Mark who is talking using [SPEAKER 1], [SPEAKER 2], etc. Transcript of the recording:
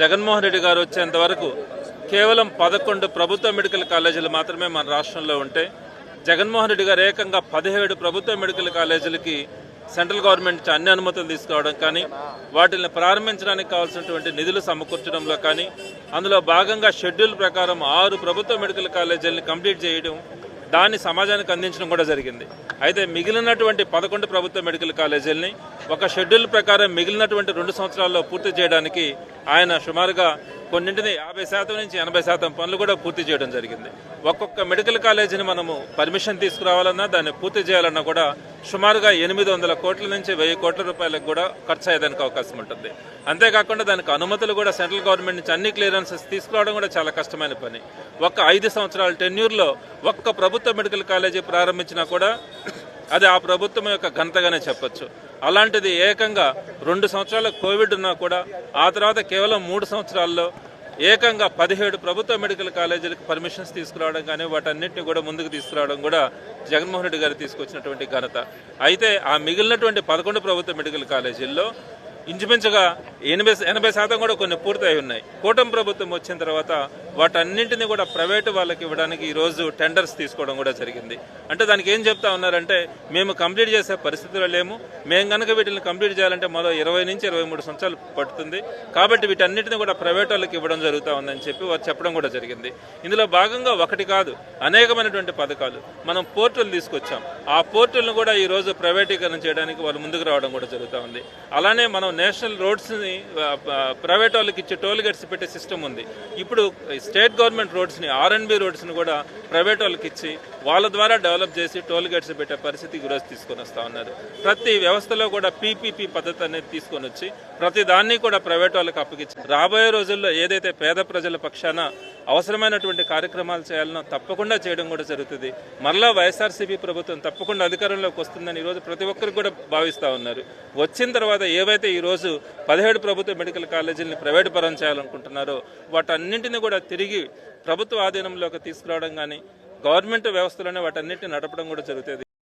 [SPEAKER 1] జగన్మోహన్ రెడ్డి గారు వచ్చేంత వరకు కేవలం పదకొండు ప్రభుత్వ మెడికల్ కాలేజీలు మాత్రమే మన రాష్ట్రంలో ఉంటే జగన్మోహన్ రెడ్డి గారు ఏకంగా పదిహేడు ప్రభుత్వ మెడికల్ కాలేజీలకి సెంట్రల్ గవర్నమెంట్ అన్ని అనుమతులు తీసుకోవడం కానీ వాటిని ప్రారంభించడానికి కావాల్సినటువంటి నిధులు సమకూర్చడంలో కానీ అందులో భాగంగా షెడ్యూల్ ప్రకారం ఆరు ప్రభుత్వ మెడికల్ కాలేజీలను కంప్లీట్ చేయడం దాన్ని సమాజానికి అందించడం కూడా జరిగింది. అయితే మిగిలినటువంటి పదకొండు ప్రభుత్వ మెడికల్ కాలేజీలని ఒక షెడ్యూల్ ప్రకారం మిగిలినటువంటి రెండు సంవత్సరాల్లో పూర్తి చేయడానికి ఆయన సుమారుగా కొన్నింటిని యాభై శాతం నుంచి ఎనభై శాతం పనులు కూడా పూర్తి చేయడం జరిగింది. ఒక్కొక్క మెడికల్ కాలేజీని మనము పర్మిషన్ తీసుకురావాలన్నా దాన్ని పూర్తి చేయాలన్నా కూడా సుమారుగా ఎనిమిది వందల కోట్ల నుంచి వెయ్యి కోట్ల రూపాయలకు కూడా ఖర్చు అయ్యేదానికి అవకాశం ఉంటుంది. అంతేకాకుండా దానికి అనుమతులు కూడా సెంట్రల్ గవర్నమెంట్ నుంచి అన్ని క్లియరెన్సెస్ తీసుకురావడం కూడా చాలా కష్టమైన పని. ఒక్క ఐదు సంవత్సరాల టెన్యూర్లో ఒక్క ప్రభుత్వ మెడికల్ కాలేజీ ప్రారంభించినా కూడా అది ఆ ప్రభుత్వం యొక్క ఘనతగానే చెప్పచ్చు. అలాంటిది ఏకంగా రెండు సంవత్సరాల కోవిడ్ ఉన్నా కూడా ఆ తర్వాత కేవలం మూడు సంవత్సరాల్లో ఏకంగా పదిహేడు ప్రభుత్వ మెడికల్ కాలేజీలకు పర్మిషన్స్ తీసుకురావడం కానీ వాటన్నిటిని కూడా ముందుకు తీసుకురావడం కూడా జగన్మోహన్ రెడ్డి గారు తీసుకొచ్చినటువంటి ఘనత. అయితే ఆ మిగిలినటువంటి పదకొండు ప్రభుత్వ మెడికల్ కాలేజీల్లో ఇంచుమించుగా ఎనభై ఎనభై శాతం కూడా కొన్ని పూర్తయి ఉన్నాయి. కూటమి ప్రభుత్వం వచ్చిన తర్వాత వాటన్నింటినీ కూడా ప్రైవేటు వాళ్ళకి ఇవ్వడానికి ఈరోజు టెండర్స్ తీసుకోవడం కూడా జరిగింది. అంటే దానికి ఏం చెప్తా ఉన్నారంటే మేము కంప్లీట్ చేసే పరిస్థితిలో లేము. మేము కనుక వీటిని కంప్లీట్ చేయాలంటే మరో ఇరవై నుంచి ఇరవై మూడు సంవత్సరాలు పడుతుంది. కాబట్టి వీటన్నిటిని కూడా ప్రైవేట్ వాళ్ళకి ఇవ్వడం జరుగుతూ ఉందని చెప్పి వారు చెప్పడం కూడా జరిగింది. ఇందులో భాగంగా ఒకటి కాదు అనేకమైనటువంటి పథకాలు మనం పోర్టులు తీసుకొచ్చాం. ఆ పోర్టులను కూడా ఈ రోజు ప్రైవేటీకరణ చేయడానికి వాళ్ళు ముందుకు రావడం కూడా జరుగుతూ ఉంది. అలానే మనం నేషనల్ రోడ్స్ని ప్రైవేట్ వాళ్ళకి ఇచ్చే టోల్ గేట్స్ పెట్టే సిస్టమ్ ఉంది. ఇప్పుడు స్టేట్ గవర్నమెంట్ రోడ్స్ని ఆర్ఎన్బి రోడ్స్ని కూడా ప్రైవేట్ వాళ్ళకి ఇచ్చి వాళ్ళ ద్వారా డెవలప్ చేసి టోల్ గేట్స్ పెట్టే పరిస్థితి ఈరోజు తీసుకొని వస్తూ ఉన్నారు. ప్రతి వ్యవస్థలో కూడా పీపీపీ పద్ధతి అనేది తీసుకొని వచ్చి ప్రతి దాన్ని కూడా ప్రైవేట్ వాళ్ళకి అప్పగించి రాబోయే రోజుల్లో ఏదైతే పేద ప్రజల పక్షాన అవసరమైనటువంటి కార్యక్రమాలు చేయాలనో తప్పకుండా చేయడం కూడా జరుగుతుంది. మరలా వైఎస్ఆర్సీపీ ప్రభుత్వం తప్పకుండా అధికారంలోకి వస్తుందని ఈరోజు ప్రతి ఒక్కరు కూడా భావిస్తూ ఉన్నారు. వచ్చిన తర్వాత ఏవైతే ఈరోజు పదిహేడు ప్రభుత్వ మెడికల్ కాలేజీలని ప్రైవేటు పరం చేయాలనుకుంటున్నారో వాటన్నింటినీ కూడా తిరిగి ప్రభుత్వ ఆధీనంలోకి తీసుకురావడం కానీ గవర్నమెంట్ వ్యవస్థలోనే వాటన్నిటిని నడపడం కూడా జరుగుతుంది.